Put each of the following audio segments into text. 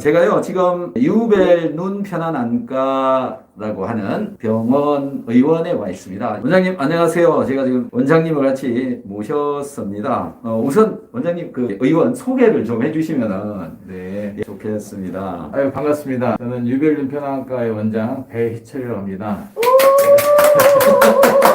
제가요 지금 유벨 눈 편안 안과라고 하는 병원 의원에 와 있습니다. 원장님 안녕하세요. 제가 지금 원장님을 같이 모셨습니다. 어, 우선 원장님 그 의원 소개를 좀 해주시면은 네 좋겠습니다. 아유 반갑습니다. 저는 유별륜 편안과의 원장 배희철이라고 합니다.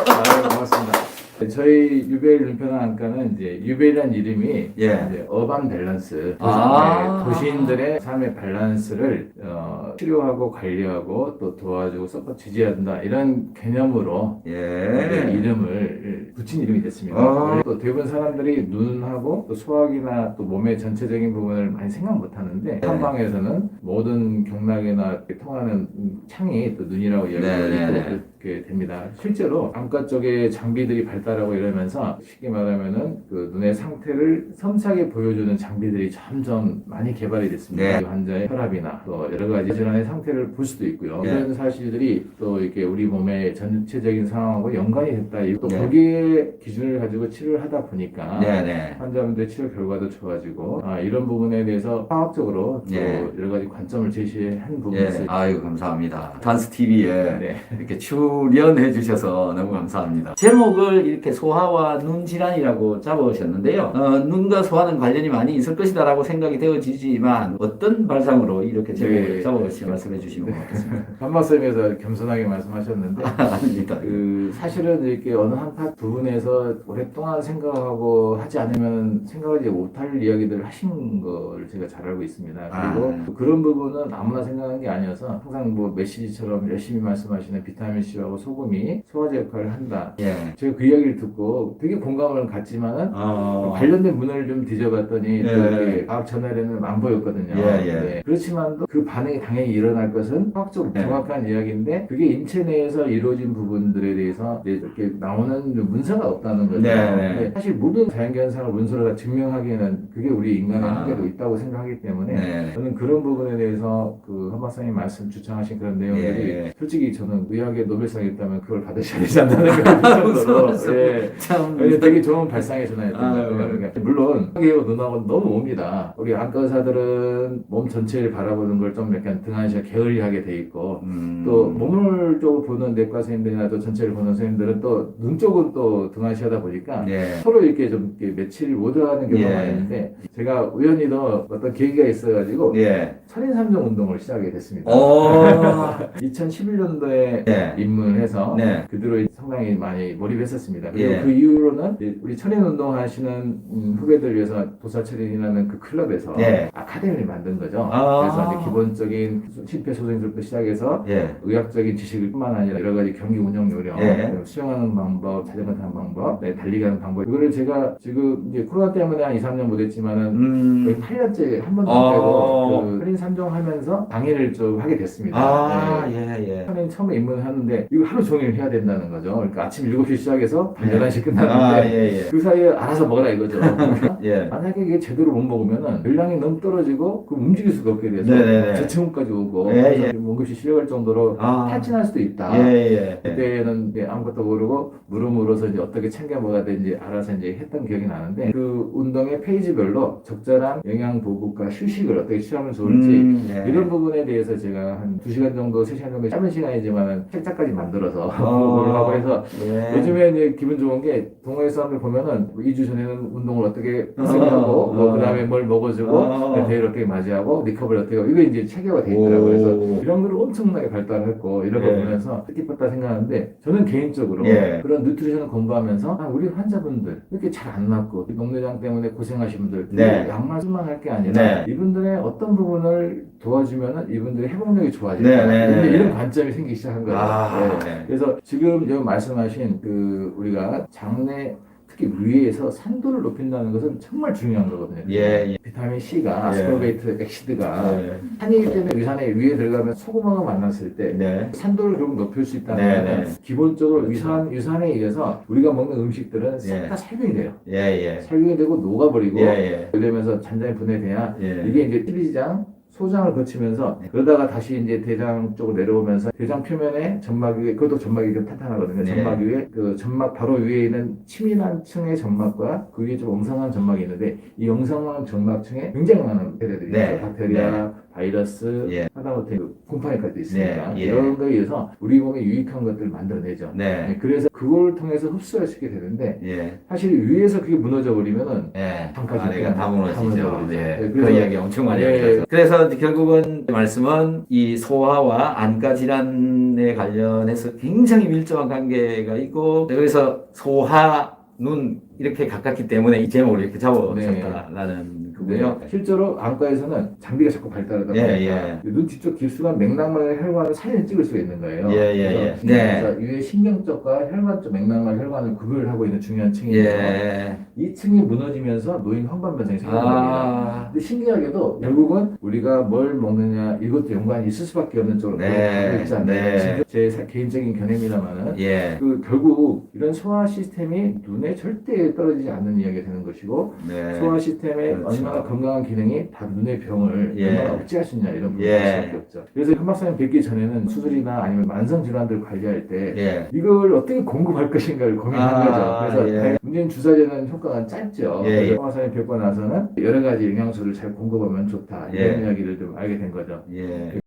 아유 반갑습니다. 저희 유벨륜 편안과는 이제 유벨이라는 이름이 예. 이제 어반 밸런스 아. 네, 도시인들의 삶의 밸런스를 어, 치료하고 관리하고 또 도와주고 서포트 지지한다 이런 개념으로 네, 예. 이름을 붙인 이름이 됐습니다. 아. 또 대부분 사람들이 눈하고 또 소화기나 또 몸의 전체적인 부분을 많이 생각 못 하는데 네. 한방에서는 모든 경락이나 통하는 창이 또 눈이라고 네, 이야기하고 네, 네. 됩니다. 실제로 안과 쪽에 장비들이 발달하고 이러면서 쉽게 말하면은 그 눈의 상태를 섬세하게 보여주는 장비들이 점점 많이 개발이 됐습니다. 네. 그 환자의 혈압이나 또 여러 가지 질환의 상태를 볼 수도 있고요. 네. 이런 사실들이 또 이렇게 우리 몸의 전체적인 상황하고 연관이 됐다. 또 네. 거기에 기준을 가지고 치료를 하다 보니까 네 네. 환자분들의 치료 결과도 좋아지고 아, 이런 부분에 대해서 화학적으로 또 예. 여러 가지 관점을 제시한 부분이 예. 있어요. 아유 감사합니다. 단스 TV에 네. 이렇게 출연해 주셔서 너무 감사합니다. 제목을 이렇게 소화와 눈 질환이라고 잡으셨는데요. 어, 눈과 소화는 관련이 많이 있을 것이다라고 생각이 되어지지만 어떤 발상으로 이렇게 제목을 네. 잡아주시 말씀해 주시면 고맙겠습니다. 한박쌤에서 겸손하게 말씀하셨는데 아닙니다. 그 사실은 이렇게 어느 한파 부분에서 오랫동안 생각하고 하지 않으면 생각하지 못할 이야기들을 하신 걸 제가 잘 알고 있습니다. 그리고 아. 그런 부분은 아무나 생각한 게 아니어서 항상 뭐 메시지처럼 열심히 말씀하시는 비타민 C 하고 소금이 소화제 역할을 한다. 예. 제가 그 이야기를 듣고 되게 공감을 갖지만은 어, 관련된 문을 좀 뒤져봤더니 또 예. 과학 저널에는 안 보였거든요. 예, 예. 네. 그렇지만도 그 반응이 당연히 일어날 것은 과학적으로 예. 정확한 이야기인데 그게 인체 내에서 이루어진 부분들에 대해서 이렇게 나오는 문서가 없다는 거죠. 네, 네. 사실 모든 자연現象을 문서로 다 증명하기에는 그게 우리 인간의 아. 한계도 있다고 생각하기 때문에 네. 저는 그런 부분에 대해서 그 한박사님 말씀 주창하신 그런 내용들이 예. 솔직히 저는 의학의 노벨 상이 있다면 그걸 받으셔야 되지 정도로 무서워. 예. 참. 아니, 되게 좋은 발상의 전환이었던 것 아유. 같아요. 그러니까 물론 하게요 눈하고 너무 옵니다. 우리 안과 의사들은 몸 전체를 바라보는 걸 좀 약간 등한시가 게을리하게 돼 있고 음. 또 몸을 쪽을 보는 내과 선생님들이나 또 전체를 보는 선생님들은 또 눈 쪽은 또 등한시하다 보니까 예. 서로 이렇게 좀 이렇게 매치를 못하는 경우가 예. 있는데 제가 우연히도 어떤 계기가 있어가지고 예. 천인 삼종 운동을 시작하게 됐습니다. 어. 2011년도에 예. 입문을 해서 네. 그대로 상당히 많이 몰입했었습니다. 그리고 예. 그 이후로는 우리 철인 운동 하시는 음, 후배들 위해서 도사철인이라는 그 클럽에서 예. 아카데미를 만든 거죠. 아. 그래서 이제 기본적인 심폐소생술부터 시작해서 예. 의학적인 지식뿐만 아니라 여러 가지 경기 운영 요령, 예. 수영하는 방법, 자전거 타는 방법, 네, 달리기 하는 방법 이거를 제가 지금 이제 코로나 때문에 한 2, 3년 못 했지만은 음. 거의 8년째 한 번도 어. 안 빼고 그 할인 삼종 하면서 강의를 좀 하게 됐습니다. 아, 네. 예, 예. 처음에 처음에 입문하는데 이거 하루 종일 해야 된다는 거죠. 그러니까 아침 7시 시작해서 밤 네. 11시 끝나는데 아, 예, 예. 그 사이에 알아서 먹어라 이거죠. 예. 만약에 이게 제대로 못 먹으면은 열량이 너무 떨어지고 그 움직일 수가 없게 돼서 네네네. 저체온까지 오고 예, 예. 응급실 실려갈 정도로 아. 탈진할 수도 있다. 예, 예. 그때는 이제 아무것도 모르고 물어서 이제 어떻게 챙겨 먹어야 되는지 알아서 이제 했던 기억이 나는데 그 운동의 페이지별로 적절한 영양 보급과 휴식을 어떻게 취하면 좋을지 음, 예. 이런 부분에 대해서 제가 한 2시간 정도, 3시간 정도 짧은 시간이지만 책자까지 만들어서 어. 그걸 하고 해서 예. 요즘에 이제 기분 좋은 게 동호회 사람들 보면은 2주 전에는 운동을 어떻게 했었냐고 어. 뭐 그 다음에 뭘 먹어주고 어. 대회를 어떻게 맞이하고 리커버를 어떻게 하고 이거 이제 체계가 돼 있더라고요. 그래서 오. 이런 걸 엄청나게 발달했고 이런 거 예. 보면서 뜻깊었다 생각하는데 저는 개인적으로 예. 그런 누트리션을 공부하면서 아, 우리 환자분들 이렇게 잘 안 낫고 녹내장 때문에 고생하신 분들 네. 약말만 할 게 아니라 네. 이분들의 어떤 부분을 도와주면은 이분들의 회복력이 좋아진다 네, 네, 네. 이런 관점이 생기기 시작한 거예요. 아, 네. 네. 그래서 지금 여기 말씀하신 그 우리가 장내 특히 위에서 산도를 높인다는 것은 정말 중요한 거거든요. 예, 예. 비타민 C가 예. 아스코베이트 엑시드가 네. 산이기 때문에 위산에 위에 들어가면 소금하고 만났을 때 네. 산도를 결국 높일 수 있다는 네, 거는 네. 기본적으로 그렇죠. 위산, 유산에 의해서 우리가 먹는 음식들은 싹 예. 다 살균이 돼요. 예, 예. 살균이 되고 녹아버리고 예, 예. 이러면서 잔장이 분해돼야 예. 이게 이제 TB지장, 소장을 거치면서 네. 그러다가 다시 이제 대장 쪽으로 내려오면서 대장 표면에 점막 위에 그것도 점막이 좀 탄탄하거든요. 네. 점막 위에 그 점막 바로 위에 있는 치밀한 층의 점막과 그 위에 좀 엉성한 점막이 있는데 이 엉성한 점막층에 굉장히 많은 세대들이 네. 있어요. 박테리아, 바이러스, 예. 하다못해 그 곰팡이까지 있으니까 네. 예. 이런 거에 의해서 우리 몸에 유익한 것들을 만들어내죠. 네. 네, 그래서 그걸 통해서 흡수할 수 있게 되는데 예. 사실 위에서 그게 무너져 버리면은 예, 잠깐 아내가 다다 무너지죠. 예, 네, 그 이야기 엄청 많이 네. 하죠. 그래서 결국은 말씀은 이 소화와 안과 질환에 관련해서 굉장히 밀접한 관계가 있고 그래서 소화, 눈 이렇게 가깝기 때문에 이 제목을 이렇게 잡아줬다라는 거고요. 네, 실제로 안과에서는 장비가 자꾸 발달하다 예, 보니까 눈 뒤쪽 길수간 맥락막의 혈관을 사진을 찍을 수가 있는 거예요. 예, 예, 그래서 예. 네. 그래서 위에 신경쪽과 혈관 쪽 맥락막 혈관을 구별을 하고 있는 중요한 층이에요. 예. 이 층이 무너지면서 노인 황반 변성이 생기는 겁니다. 아, 근데 신기하게도 결국은 우리가 뭘 먹느냐 이것도 연관이 있을 수밖에 없는 쪽으로 네, 있지 않나요? 네. 제 사- 개인적인 견해입니다만은 예. 그 결국 이런 소화 시스템이 눈에 절대 떨어지지 않는 이야기가 되는 것이고 네. 소화 시스템의 그렇죠. 건강한 기능이 다 눈의 병을 예. 얼마나 억제할 수 있냐 이런 부분이 예. 할 수밖에 없죠. 그래서 현박사님 뵙기 전에는 수술이나 아니면 만성 질환들 관리할 때 예. 이걸 어떻게 공급할 것인가를 고민한 아, 거죠. 그래서 예. 다행히 문재인 주사제는 효과가 짧죠. 예, 그래서 예. 현박사님 뵙고 나서는 여러 가지 영양소를 잘 공급하면 좋다 이런 예. 이야기를 좀 알게 된 거죠. 예.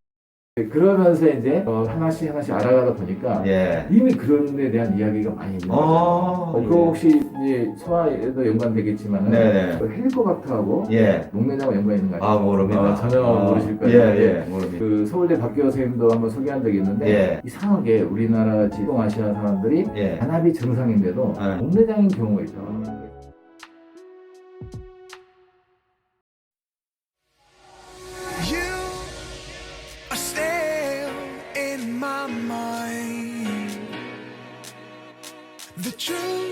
그러면서 이제 어, 하나씩 하나씩 알아가다 보니까 예. 이미 그런 데 대한 이야기가 많이 있는 거죠. 어, 어, 예. 그거 혹시 이제 소화에도 연관되겠지만 네네. 그 헬리코박터하고 예. 녹내장과 연관 있는 거 아니에요? 아, 모릅니다. 어, 전혀 아, 모르실 거예요. 예, 예, 모릅니다. 그 서울대 박기호 선생님도 한번 소개한 적이 있는데 예. 이상하게 우리나라 지동아시아 사람들이 예. 단합이 정상인데도 네. 녹내장인 경우가 있죠. truth.